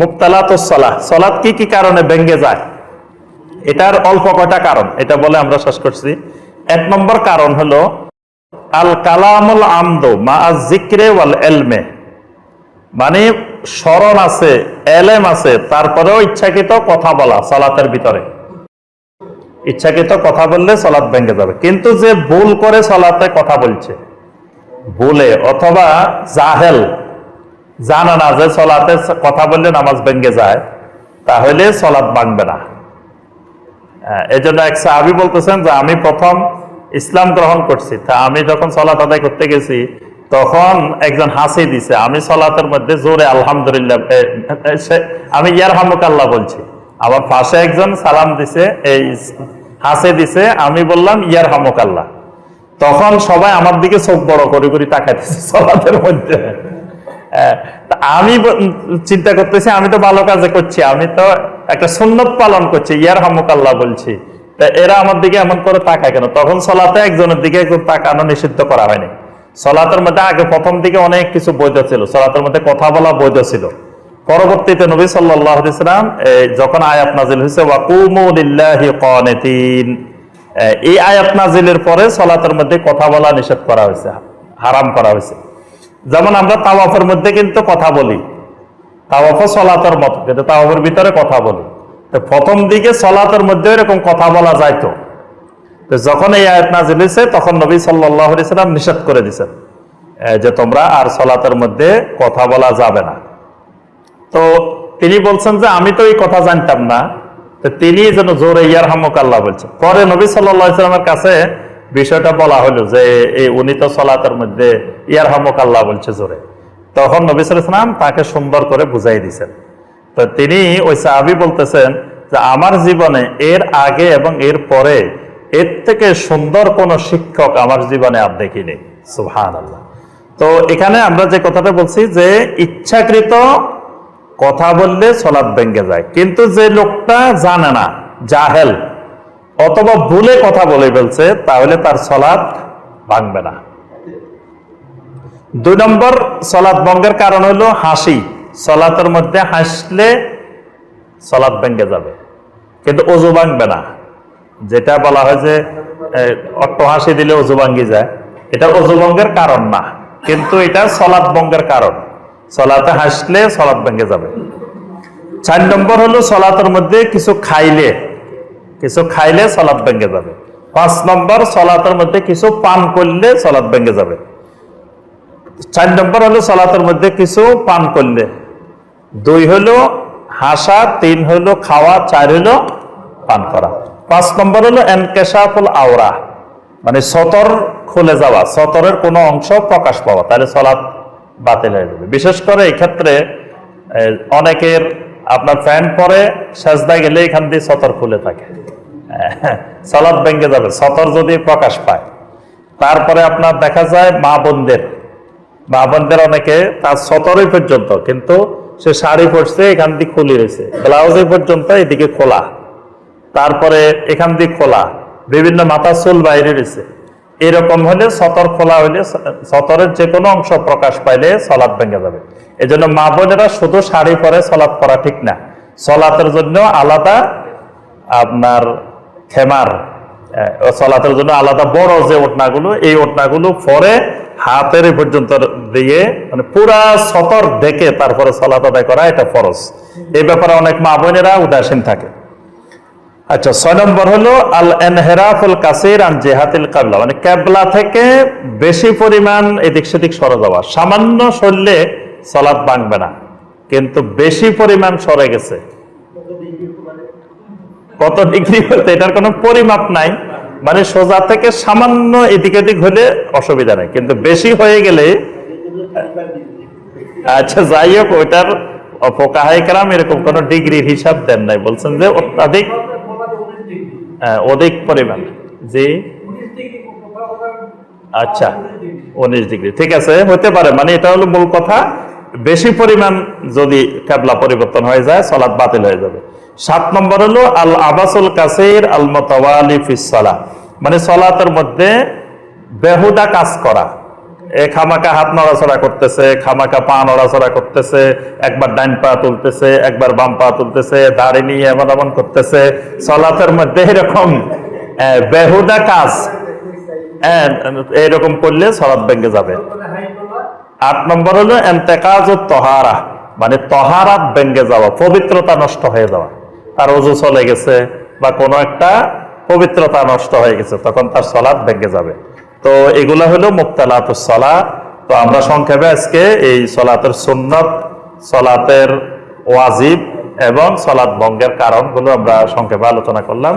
মুক্তালাত সলাহ সলাৎ কি কি কারণে ভেঙ্গে যায়? এটার অল্প কয়টা কারণ, এটা বলে আমরা শেষ করছি। এক নম্বর কারণ হলো আল কালামুল আমদো মা জিক্রে ওয়াল এলমে। মানে স্মরণ আছে, এলেম আছে, তারপরেও ইচ্ছাকৃত কথা বলা সলাতের ভিতরে। ইচ্ছাকৃত কথা বললে সলাৎ ভেঙে যাবে। কিন্তু যে ভুল করে সলাতে কথা বলছে, ভুলে অথবা জাহেল জানা না যে সলাতে কথা বললে নামাজ ভেঙে যায় তাহলে সলাৎ ভাঙবে না। হ্যাঁ, এই জন্য এক সাহাবি বলতেছেন যে আমি প্রথম ইসলাম গ্রহণ করছি তা আমি যখন সলাত আদায় করতে গেছি তখন একজন হাসি দিছে আমি সলাতের মধ্যে জোরে আলহামদুলিল্লাহ আমি ইয়ার হামুকাল্লাহ বলছি। আমার পাশে একজন সালাম দিছে এই হাসি দিছে আমি বললাম ইয়ার হামুকাল্লাহ তখন সবাই আমার দিকে চোখ বড় করে করে তাকাইতেছে সলাতের মধ্যে। আমি চিন্তা করতেছি, আমি তো ভালো কাজে করছি, আমি তো একটা সুন্নত পালন করছি, ইয়ার হামুকাল্লাহ বলছি। তা এরা আমার দিকে এমন করে তাকায় কেন? তখন সলাতে একজনের দিকে একটু তাকানো নিষিদ্ধ করা হয়নি। সলাতের মধ্যে আগে প্রথম দিকে অনেক কিছু বৈধ ছিল, সলাতের মধ্যে কথা বলা বৈধ ছিল। পরবর্তীতে নবী সাল্লাহ ইসলাম যখন আয়াত নাজিল হয়েছে এই আয়াত নাজিলের পরে সলাতের মধ্যে কথা বলা নিষেধ করা হয়েছে, হারাম করা হয়েছে। যেমন আমরা তাওয়াফের মধ্যে কিন্তু কথা বলি। তাওয়াফ সলাতের মতো, কিন্তু তাওয়াফের ভিতরে কথা বলি। তো প্রথম দিকে সলাতের মধ্যে এরকম কথা বলা যাইতো তো। যখন এই আয়াত নাজিল তখন নবী সাল্লাহ সাল্লাম নিষেধ করে দিছেন যে তোমরা আর সলাতের মধ্যে কথা বলা যাবে না। তো তিনি বলছেন যে, আমি তো এই কথা জানতাম না। তো তিনি যেন জোরে ইয়ার হামুক আল্লাহ বলছেন। পরে নবী সাল্লামের কাছে বিষয়টা বলা হলো যে এই উনি তো সলাতের মধ্যে ইয়ার হামুক আল্লাহ বলছে জোরে। তখন নবী সাল্লাম তাকে সুন্দর করে বুঝাই দিছেন। তো তিনি ওই সাহাবি বলতেছেন যে, আমার জীবনে এর আগে এবং এর পরে এর থেকে সুন্দর কোন শিক্ষক আমার জীবনে আর দেখিনি। সুহান আল্লাহ তো এখানে আমরা যে কথাটা বলছি যে, ইচ্ছাকৃত কথা বললে সলাৎ ভেঙ্গে যায়। কিন্তু যে লোকটা জানে না, জাহেল অথবা ভুলে কথা বলে ফেলছে, তাহলে তার সলাৎ ভাঙবে না। দুই নম্বর সলাৎ ভঙ্গের কারণ হলো হাসি। সলাতের মধ্যে হাসলে সলাৎ ভেঙ্গে যাবে। কিন্তু অজু ভাঙবে না। যেটা বলা হয় যে অট্ট হাসি দিলে অজু ভাঙ্গি যায়। এটা অজু ভঙ্গের কারণ না। কিন্তু এটা সলাৎ ভঙ্গের কারণ। সলাতে হাসলে সলাৎ ভেঙ্গে যাবে। চার নম্বর হলো সলাতের মধ্যে কিছু খাইলে কিছু খাইলে সলাদ ভেঙ্গে যাবে। পাঁচ নম্বর, সলাতের মধ্যে কিছু পান করলে সলাদ ভেঙ্গে যাবে। চার নম্বর হলো সলাতের মধ্যে কিছু পান করলে। দুই হলো হাসা, তিন হলো খাওয়া, চার হলো পান করা। পাঁচ নম্বর হলো এনকেশাফুল আওরা। মানে সতর খুলে যাওয়া, সতরের কোনো অংশ প্রকাশ পাওয়া, তাহলে সলাৎ বাতিল হয়ে যাবে। বিশেষ করে এই ক্ষেত্রে অনেকের আপনার প্যান্ট পরে সেজদা গেলে এখান দিয়ে সতর খুলে থাকে। সলাৎ ভেঙ্গে যাবে, সতর যদি প্রকাশ পায়। তারপরে আপনার দেখা যায় মা বোনদের মা বোনদের অনেকে তার সতরই পর্যন্ত, কিন্তু সে শাড়ি পরছে, এখান দিয়ে খুলে রয়েছে। ব্লাউজ পর্যন্ত এদিকে খোলা। তারপরে এখান দিয়ে খোলা। বিভিন্ন মাথা চুল বাইরে রয়েছে। এরকম হলে সতর খোলা হলে সতরের যে কোনো অংশ প্রকাশ পাইলে সলাৎ ভেঙে যাবে। এই জন্য মা বোনেরা শুধু শাড়ি পরে সলাৎ করা ঠিক না। সলাতের জন্য আলাদা আপনার খেমার সলাতের জন্য আলাদা বড় যে ওটনাগুলো এই ওটনাগুলো পরে হাতের পর্যন্ত দিয়ে মানে পুরা সতর দেখে তারপরে সলাত আদায় করা এটা ফরজ। এই ব্যাপারে অনেক মা বোনেরা উদাসীন থাকে। আচ্ছা ছয় নম্বর হলো আল এনহেরাফুল কাসির আন জেহাতিল কাবলা। মানে ক্যাবলা থেকে বেশি পরিমাণ এদিক সেদিক সরে যাওয়া। সামান্য সরলে সলাৎ ভাঙবে না, কিন্তু বেশি পরিমাণ সরে গেছে। কত ডিগ্রি হতে এটার কোনো পরিমাপ নাই। মানে সোজা থেকে সামান্য এদিক এদিক হলে অসুবিধা নেই, কিন্তু বেশি হয়ে গেলে আচ্ছা যাই হোক, ওইটার অপকাহাইকরাম এরকম কোনো ডিগ্রির হিসাব দেন নাই। বলছেন যে অত্যাধিক অধিক পরিমাণ। জি? আচ্ছা উনিশ ডিগ্রি। ঠিক আছে, হতে পারে মানে এটা হলো মূল কথা। বেশি পরিমাণ যদি ক্যাবলা পরিবর্তন হয়ে যায় সলাদ বাতিল হয়ে যাবে। সাত নম্বর হলো, আল আবাসুল কাসির আল মতাওয়ালি ফিসলা মানে সলাতের মধ্যে বেহুদা কাজ করা। খামাকা হাত নড়াচড়া করতেছে, খামাকা পা নড়াচড়া করতেছে, একবার ডাইন পা তুলতেছে, একবার বাম পা তুলতেছে, দাড়ি নিয়ে এমন এমন করতেছে, সলাতের মধ্যে এরকম বেহুদা কাজ এরকম করলে সলাৎ ভেঙে যাবে। আট নম্বর হলো এন্তেকাজ তহারা মানে তহারাত ভেঙে যাওয়া, পবিত্রতা নষ্ট হয়ে যাওয়া। তার অজু চলে গেছে বা কোনো একটা পবিত্রতা নষ্ট হয়ে গেছে, তখন তার সলাৎ ভেঙে যাবে। তো এগুলা হলো মুক্তালাত সলা তো আমরা সংক্ষেপে আজকে এই সলাতের সুন্নত, সলাতের ওয়াজিব এবং সলাৎ ভঙ্গের কারণগুলো আমরা সংক্ষেপে আলোচনা করলাম।